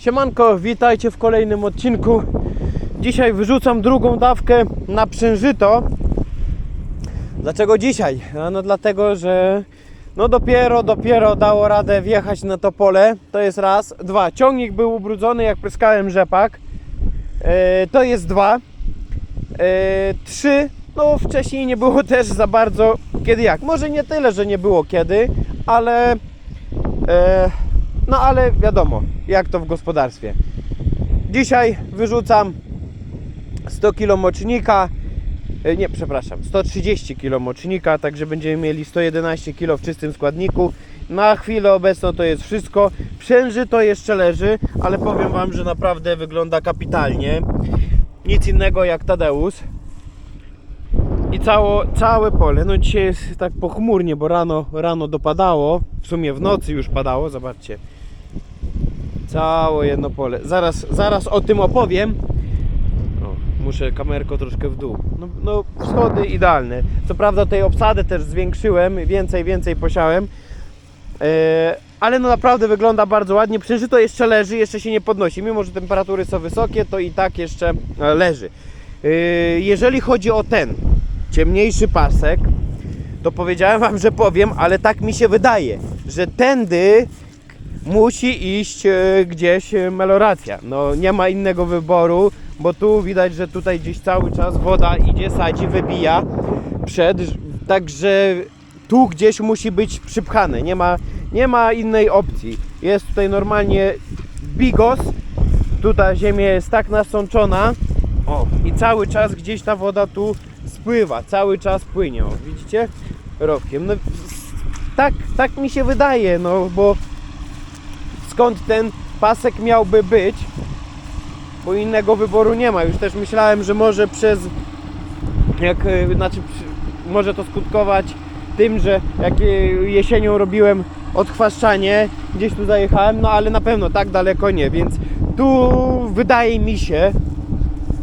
Siemanko, witajcie w kolejnym odcinku. Dzisiaj wyrzucam drugą dawkę na przężyto. Dlaczego dzisiaj? No dlatego, że no dopiero, dopiero dało radę wjechać na to pole. To jest raz. Dwa, ciągnik był ubrudzony jak pryskałem rzepak. E, to jest dwa. E, trzy, no wcześniej nie było też za bardzo kiedy jak. Może nie tyle, że nie było kiedy, ale e, no ale wiadomo, jak to w gospodarstwie. Dzisiaj wyrzucam 100 kg mocznika, e, nie, przepraszam, 130 kg mocznika, także będziemy mieli 111 kg w czystym składniku. Na chwilę obecną to jest wszystko. Przęży to jeszcze leży, ale powiem Wam, że naprawdę wygląda kapitalnie. Nic innego jak Tadeusz. I cało, całe pole, no dzisiaj jest tak pochmurnie, bo rano, rano dopadało, w sumie w nocy już padało, zobaczcie. Całe jedno pole. Zaraz, zaraz o tym opowiem. O, muszę kamerko troszkę w dół. No, no schody idealne. Co prawda tej obsadę też zwiększyłem, więcej, więcej posiałem. E, ale no naprawdę wygląda bardzo ładnie. Przeżyto jeszcze leży, jeszcze się nie podnosi. Mimo, że temperatury są wysokie, to i tak jeszcze e, leży. E, jeżeli chodzi o ten ciemniejszy pasek, to powiedziałem Wam, że powiem, ale tak mi się wydaje, że tędy musi iść e, gdzieś e, meloracja. No nie ma innego wyboru, bo tu widać, że tutaj gdzieś cały czas woda idzie, sadzi, wybija przed, także tu gdzieś musi być przypchane. Nie ma, nie ma innej opcji. Jest tutaj normalnie bigos. Tutaj ziemia jest tak nasączona. O, i cały czas gdzieś ta woda tu spływa, cały czas płynie. O, widzicie? Rowkiem. No, tak, tak mi się wydaje, no bo skąd ten pasek miałby być? Bo innego wyboru nie ma. Już też myślałem, że może przez jak e, znaczy może to skutkować tym, że jak e, jesienią robiłem odchwaszczanie, gdzieś tu zajechałem, no ale na pewno tak daleko nie, więc tu wydaje mi się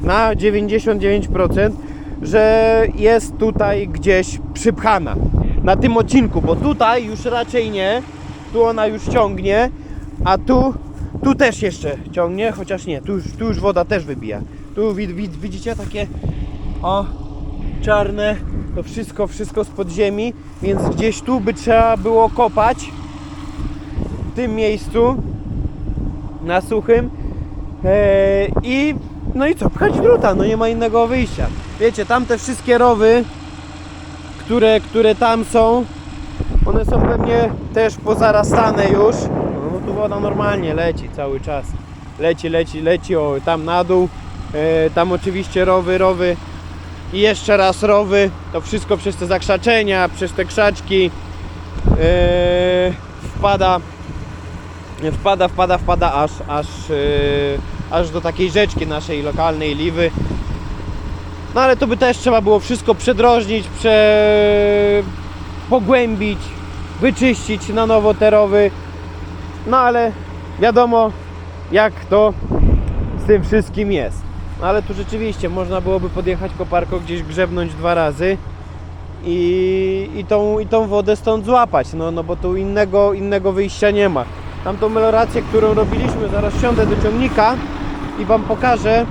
na 99%, że jest tutaj gdzieś przypchana na tym odcinku, bo tutaj już raczej nie, tu ona już ciągnie, a tu, tu też jeszcze ciągnie, chociaż nie, tu już, tu już woda też wybija. Tu wid, wid, widzicie takie o czarne, to wszystko, wszystko z podziemi, więc gdzieś tu by trzeba było kopać w tym miejscu na suchym Eee, i no i co, pchać druta, no nie ma innego wyjścia. Wiecie, tam te wszystkie rowy, które, które tam są, one są pewnie też pozarastane już. Woda normalnie leci cały czas. Leci, leci, leci, o tam na dół. E, tam oczywiście rowy, rowy i jeszcze raz rowy. To wszystko przez te zakrzaczenia, przez te krzaczki e, wpada wpada, wpada, wpada aż, aż, yy, aż do takiej rzeczki naszej lokalnej Liwy. No ale to by też trzeba było wszystko przedrożnić, prze... pogłębić, wyczyścić na nowo te rowy. No ale wiadomo jak to z tym wszystkim jest. No ale tu rzeczywiście można byłoby podjechać koparką gdzieś grzebnąć dwa razy i, i, tą, i tą wodę stąd złapać, no, no bo tu innego, innego wyjścia nie ma. Tamtą melorację, którą robiliśmy, zaraz siądę do ciągnika i Wam pokażę.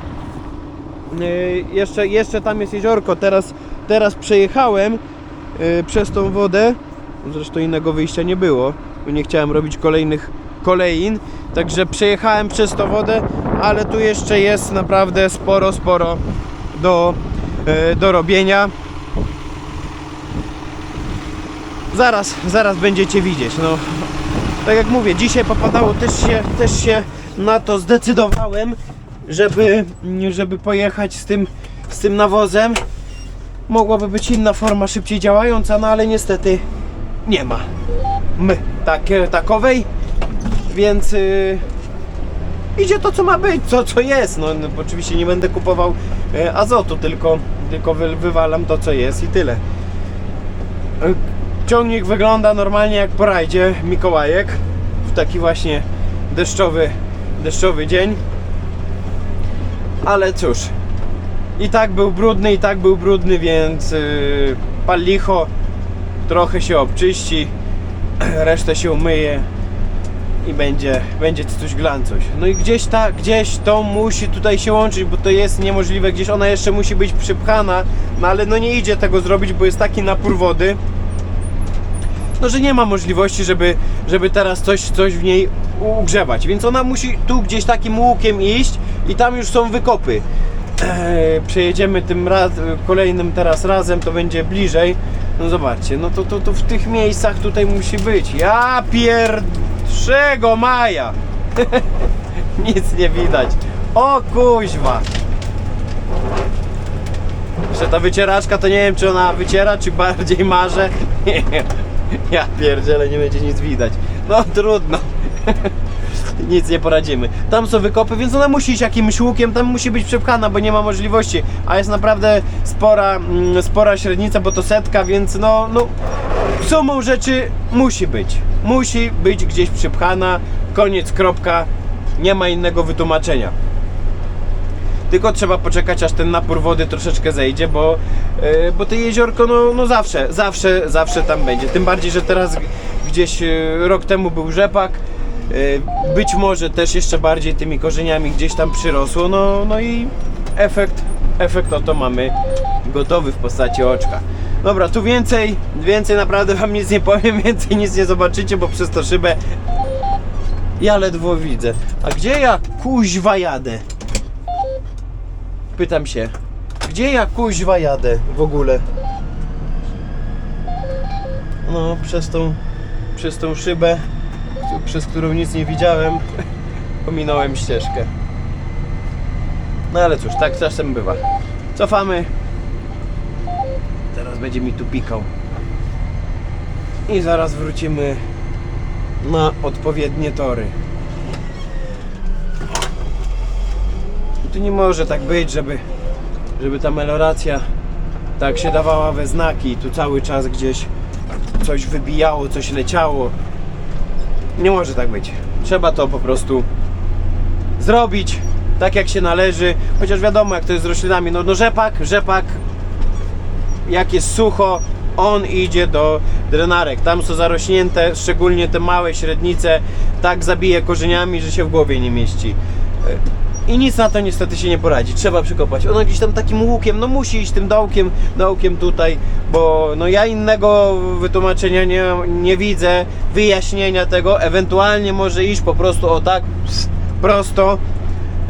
Yy, jeszcze, jeszcze tam jest jeziorko, teraz, teraz przejechałem yy, przez tą wodę. Zresztą innego wyjścia nie było, nie chciałem robić kolejnych kolejin. Także przejechałem przez tą wodę, ale tu jeszcze jest naprawdę sporo, sporo do, yy, do robienia. Zaraz, zaraz będziecie widzieć. No, tak jak mówię, dzisiaj popadało, też się, też się na to zdecydowałem, żeby, żeby pojechać z tym, z tym nawozem. Mogłaby być inna forma szybciej działająca, no ale niestety nie ma my takie, takowej, więc yy, idzie to co ma być, co, co jest. No, no oczywiście nie będę kupował e, azotu, tylko, tylko wy, wywalam to co jest i tyle. E, Ciągnik wygląda normalnie jak po rajdzie Mikołajek w taki właśnie deszczowy, deszczowy dzień. Ale cóż, i tak był brudny, i tak był brudny, więc yy, pal licho, trochę się obczyści, resztę się umyje i będzie, będzie coś glancoś. No i gdzieś ta, gdzieś to musi tutaj się łączyć, bo to jest niemożliwe, gdzieś ona jeszcze musi być przypchana, no ale no nie idzie tego zrobić, bo jest taki napór wody, no że nie ma możliwości, żeby, żeby teraz coś, coś w niej ugrzebać, więc ona musi tu gdzieś takim łukiem iść i tam już są wykopy. Eee, przejedziemy tym raz, kolejnym teraz razem, to będzie bliżej. No zobaczcie, no to, to, to w tych miejscach tutaj musi być. Ja pierwszego maja. Nic nie widać. O kuźwa. Że ta wycieraczka to nie wiem czy ona wyciera, czy bardziej marze. Ja pierdzielę, nie będzie nic widać. No trudno. Nic nie poradzimy. Tam są wykopy, więc ona musi iść jakimś łukiem, tam musi być przepchana, bo nie ma możliwości. A jest naprawdę spora, mm, spora średnica, bo to setka, więc no, no sumą rzeczy musi być. Musi być gdzieś przypchana. Koniec, kropka. Nie ma innego wytłumaczenia. Tylko trzeba poczekać, aż ten napór wody troszeczkę zejdzie, bo, yy, bo to jeziorko, no, no zawsze, zawsze, zawsze tam będzie. Tym bardziej, że teraz gdzieś yy, rok temu był rzepak. yy, Być może też jeszcze bardziej tymi korzeniami gdzieś tam przyrosło. No, no i efekt, efekt oto mamy gotowy w postaci oczka. Dobra, tu więcej, więcej naprawdę wam nic nie powiem, więcej nic nie zobaczycie, bo przez to szybę ja ledwo widzę. A gdzie ja kuźwa jadę? Pytam się, gdzie ja kuźwa jadę w ogóle? No, przez tą, przez tą szybę, przez którą nic nie widziałem, pominąłem ścieżkę. No ale cóż, tak czasem bywa. Cofamy. Będzie mi tu pikał. I zaraz wrócimy na odpowiednie tory. I tu nie może tak być, żeby, żeby ta meloracja tak się dawała we znaki i tu cały czas gdzieś coś wybijało, coś leciało. Nie może tak być. Trzeba to po prostu zrobić tak jak się należy, chociaż wiadomo jak to jest z roślinami. No, no rzepak, rzepak jak jest sucho, on idzie do drenarek. Tam są zarośnięte, szczególnie te małe średnice, tak zabije korzeniami, że się w głowie nie mieści. I nic na to niestety się nie poradzi. Trzeba przykopać. Ono gdzieś tam takim łukiem, no musi iść tym dołkiem, dołkiem tutaj, bo no ja innego wytłumaczenia nie, nie widzę, wyjaśnienia tego. Ewentualnie może iść po prostu o tak prosto,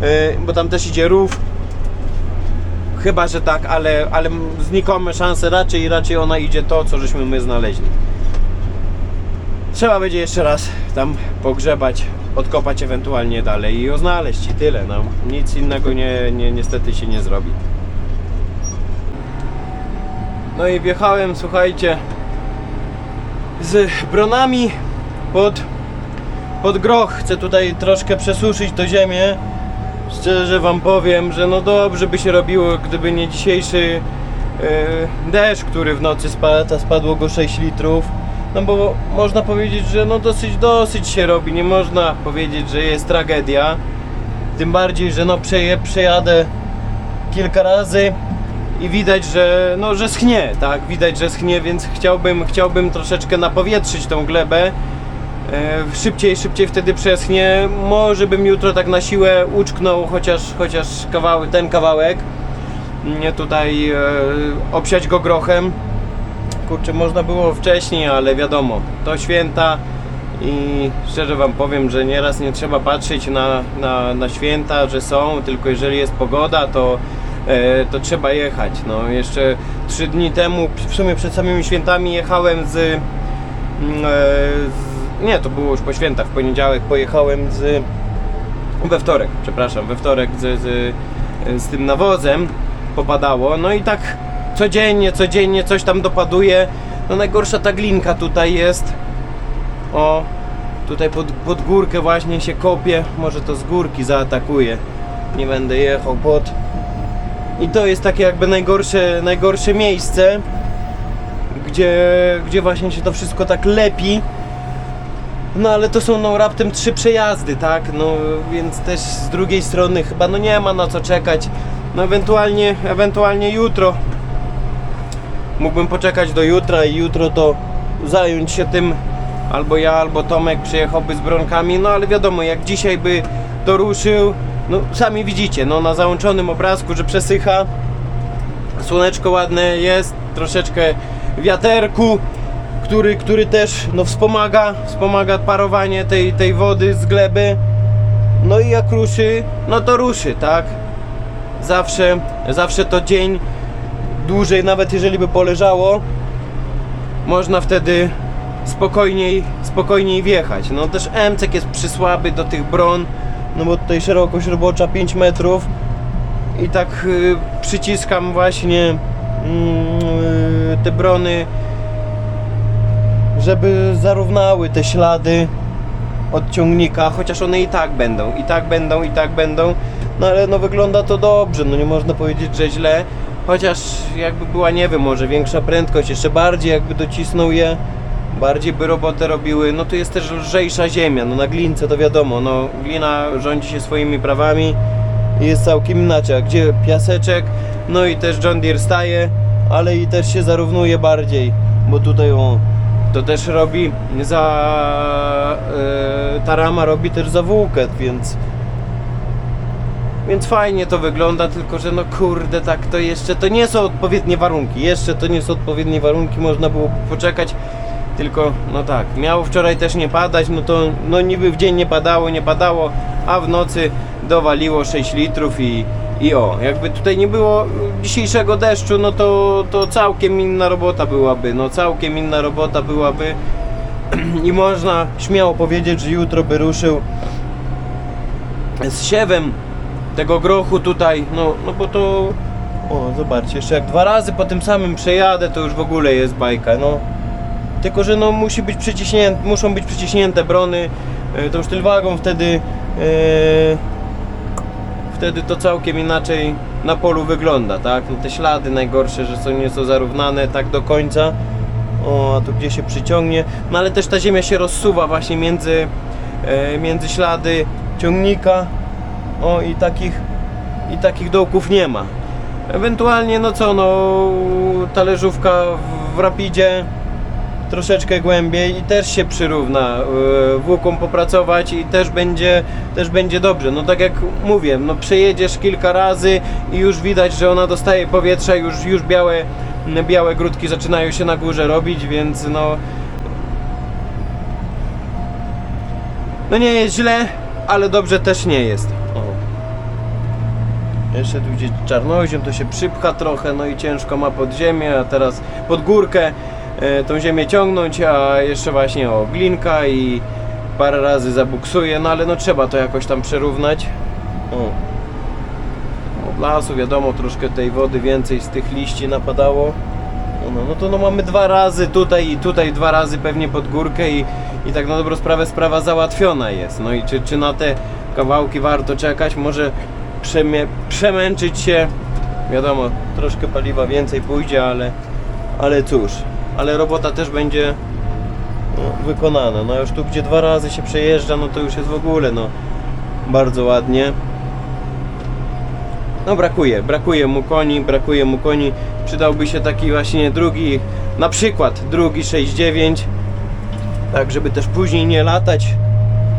yy, bo tam też idzie rów. Chyba, że tak, ale, ale znikome szanse raczej, raczej ona idzie to, co żeśmy my znaleźli. Trzeba będzie jeszcze raz tam pogrzebać, odkopać ewentualnie dalej i ją znaleźć i tyle. No. Nic innego nie, nie, niestety się nie zrobi. No i wjechałem, słuchajcie, z bronami pod, pod groch. Chcę tutaj troszkę przesuszyć to ziemię. Szczerze wam powiem, że no dobrze by się robiło, gdyby nie dzisiejszy e, deszcz, który w nocy spadł, a spadło go 6 litrów. No bo można powiedzieć, że no dosyć, dosyć się robi, nie można powiedzieć, że jest tragedia. Tym bardziej, że no przeje, przejadę kilka razy i widać, że no, że schnie, tak? Widać, że schnie, więc chciałbym, chciałbym troszeczkę napowietrzyć tą glebę. E, szybciej, szybciej wtedy przeschnie. Może bym jutro tak na siłę uczknął chociaż, chociaż kawały, ten kawałek. Nie tutaj e, obsiać go grochem. Kurczę, można było wcześniej, ale wiadomo, to święta i szczerze Wam powiem, że nieraz nie trzeba patrzeć na, na, na święta, że są, tylko jeżeli jest pogoda, to, e, to trzeba jechać. No, jeszcze trzy dni temu, w sumie przed samymi świętami jechałem z, mm, e, z nie, to było już po świętach, w poniedziałek pojechałem z we wtorek, przepraszam, we wtorek z, z, z tym nawozem popadało, no i tak codziennie, codziennie coś tam dopaduje. No najgorsza ta glinka tutaj jest. O, tutaj pod, pod górkę właśnie się kopie, może to z górki zaatakuje. Nie będę jechał pod. I to jest takie jakby najgorsze, najgorsze miejsce, gdzie, gdzie właśnie się to wszystko tak lepi. No ale to są no raptem trzy przejazdy, tak? No więc też z drugiej strony chyba no nie ma na co czekać. No ewentualnie, ewentualnie jutro. Mógłbym poczekać do jutra i jutro to zająć się tym albo ja, albo Tomek przyjechałby z bronkami, no ale wiadomo, jak dzisiaj by to ruszył, no sami widzicie, no na załączonym obrazku, że przesycha, słoneczko ładne jest, troszeczkę wiaterku, który, który też no, wspomaga, wspomaga parowanie tej, tej wody z gleby. No i jak ruszy, no to ruszy, tak? Zawsze, zawsze to dzień dłużej, nawet jeżeli by poleżało, można wtedy spokojniej, spokojniej wjechać. No też MCek jest przysłaby do tych bron, no bo tutaj szerokość robocza 5 metrów i tak y, przyciskam właśnie mm, y, te brony, żeby zarównały te ślady od ciągnika, chociaż one i tak będą, i tak będą, i tak będą, no ale no wygląda to dobrze, no nie można powiedzieć, że źle, chociaż jakby była, nie wiem, może większa prędkość, jeszcze bardziej jakby docisnął je, bardziej by robotę robiły, no to jest też lżejsza ziemia, no na glince to wiadomo, no glina rządzi się swoimi prawami i jest całkiem inaczej, a gdzie piaseczek, no i też John Deere staje, ale i też się zarównuje bardziej, bo tutaj o, to też robi za e, ta rama robi też za włóket, więc więc fajnie to wygląda, tylko że no kurde, tak to jeszcze to nie są odpowiednie warunki. Jeszcze to nie są odpowiednie warunki, można było poczekać. Tylko no tak, miało wczoraj też nie padać, no to no niby w dzień nie padało, nie padało, a w nocy dowaliło 6 litrów i, i o, jakby tutaj nie było dzisiejszego deszczu, no to, to całkiem inna robota byłaby, no całkiem inna robota byłaby. I można śmiało powiedzieć, że jutro by ruszył z siewem tego grochu tutaj, no, no bo to o zobaczcie, jeszcze jak dwa razy po tym samym przejadę, to już w ogóle jest bajka, no. Tylko, że no musi być przyciśnięte, muszą być przyciśnięte brony e, tą sztylwagą, wtedy e, wtedy to całkiem inaczej na polu wygląda, tak? No te ślady najgorsze, że są, nie są zarównane tak do końca. O, a tu gdzie się przyciągnie. No ale też ta ziemia się rozsuwa właśnie między, e, między ślady ciągnika. O i takich, i takich dołków nie ma. Ewentualnie no co, no talerzówka w rapidzie troszeczkę głębiej i też się przyrówna yy, włóką popracować i też będzie, też będzie dobrze. No tak jak mówię, no przejedziesz kilka razy i już widać, że ona dostaje powietrza, już, już białe, białe grudki zaczynają się na górze robić, więc no no nie jest źle, ale dobrze też nie jest. O. Jeszcze tu gdzieś czarnoziom to się przypcha trochę, no i ciężko ma pod ziemię, a teraz pod górkę tą ziemię ciągnąć, a jeszcze właśnie o glinka i parę razy zabuksuje, no ale no trzeba to jakoś tam przerównać. O. Od lasu wiadomo, troszkę tej wody więcej z tych liści napadało. No, no, no to no mamy dwa razy tutaj i tutaj dwa razy pewnie pod górkę i, i tak na dobrą sprawę sprawa załatwiona jest. No i czy, czy na te kawałki warto czekać? Może przemie, przemęczyć się. Wiadomo, troszkę paliwa więcej pójdzie, ale, ale cóż, ale robota też będzie no, wykonana. No już tu gdzie dwa razy się przejeżdża, no to już jest w ogóle no bardzo ładnie. No brakuje, brakuje mu koni, brakuje mu koni. Przydałby się taki właśnie drugi, na przykład drugi 6.9, tak żeby też później nie latać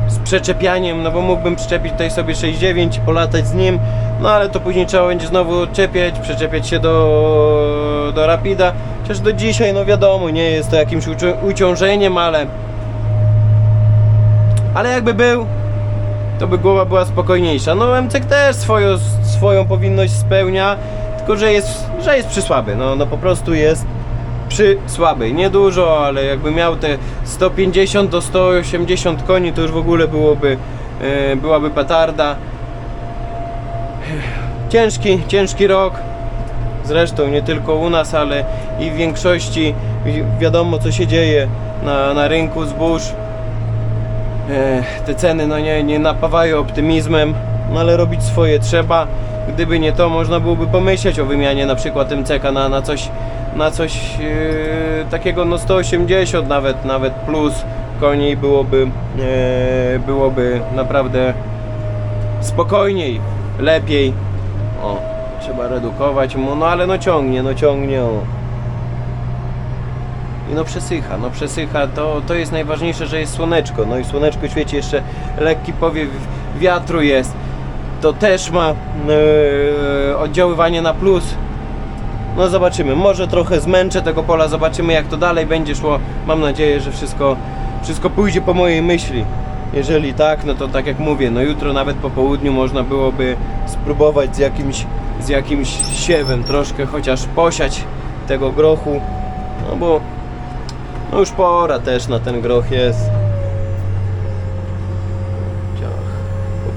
z przeczepianiem, no bo mógłbym przyczepić tutaj sobie 6.9, polatać z nim, no ale to później trzeba będzie znowu odczepiać, przyczepiać się do, do Rapida. Chociaż do dzisiaj, no wiadomo, nie jest to jakimś ucią- uciążeniem, ale ale jakby był, to by głowa była spokojniejsza. No MCek też swoją, swoją powinność spełnia, tylko że jest, że jest przysłaby. No, no po prostu jest przysłaby. Niedużo, ale jakby miał te 150 do 180 koni, to już w ogóle byłoby, e, byłaby petarda. Ciężki, ciężki rok. Zresztą nie tylko u nas, ale i w większości wi- wiadomo co się dzieje na, na rynku zbóż. E, te ceny no nie, nie napawają optymizmem, no ale robić swoje trzeba. Gdyby nie to, można byłoby pomyśleć o wymianie na przykład MCK na, na coś, na coś e, takiego no 180 nawet, nawet plus koni byłoby, e, byłoby naprawdę spokojniej, lepiej. O, trzeba redukować mu, no ale no ciągnie, no ciągnie. O. i no przesycha, no przesycha, to, to jest najważniejsze, że jest słoneczko, no i słoneczko świeci, jeszcze lekki powiew wiatru jest, to też ma e, oddziaływanie na plus. No zobaczymy, może trochę zmęczę tego pola, zobaczymy jak to dalej będzie szło. Mam nadzieję, że wszystko, wszystko pójdzie po mojej myśli. Jeżeli tak, no to tak jak mówię, no jutro nawet po południu można byłoby spróbować z jakimś, z jakimś siewem troszkę, chociaż posiać tego grochu, no bo no już pora też na ten groch jest.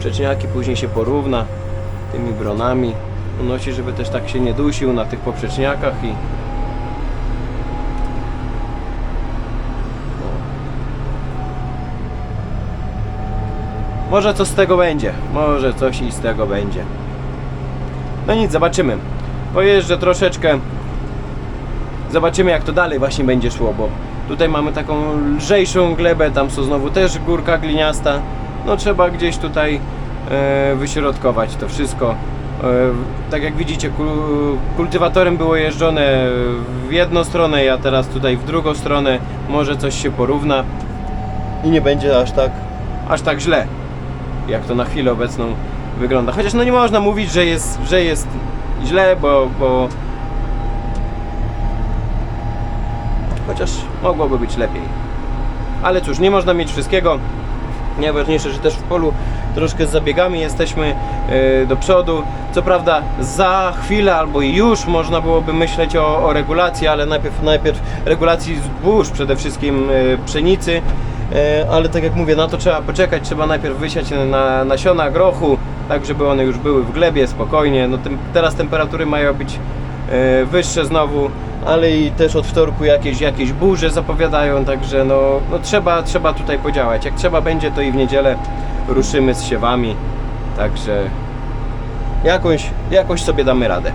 Poprzeczniaki później się porówna tymi bronami. Unosi, żeby też tak się nie dusił na tych poprzeczniakach i Może coś z tego będzie. Może coś i z tego będzie. No nic, zobaczymy. Pojeżdżę troszeczkę. Zobaczymy jak to dalej właśnie będzie szło, bo tutaj mamy taką lżejszą glebę, tam są znowu też górka gliniasta. No trzeba gdzieś tutaj e, wyśrodkować to wszystko. E, tak jak widzicie, kul, kultywatorem było jeżdżone w jedną stronę, ja teraz tutaj w drugą stronę. Może coś się porówna i nie będzie aż tak, aż tak źle jak to na chwilę obecną wygląda. Chociaż no nie można mówić, że jest, że jest źle, bo, bo chociaż mogłoby być lepiej. Ale cóż, nie można mieć wszystkiego. Najważniejsze, że też w polu troszkę z zabiegami jesteśmy e, do przodu. Co prawda za chwilę albo już można byłoby myśleć o, o regulacji, ale najpierw, najpierw regulacji zbóż, przede wszystkim e, pszenicy. E, Ale tak jak mówię, na to trzeba poczekać, trzeba najpierw wysiać na nasiona grochu, tak żeby one już były w glebie spokojnie. No, tym, teraz temperatury mają być wyższe znowu, ale i też od wtorku jakieś, jakieś burze zapowiadają, także no, no trzeba, trzeba tutaj podziałać. Jak trzeba będzie, to i w niedzielę ruszymy z siewami, także jakoś, jakoś sobie damy radę.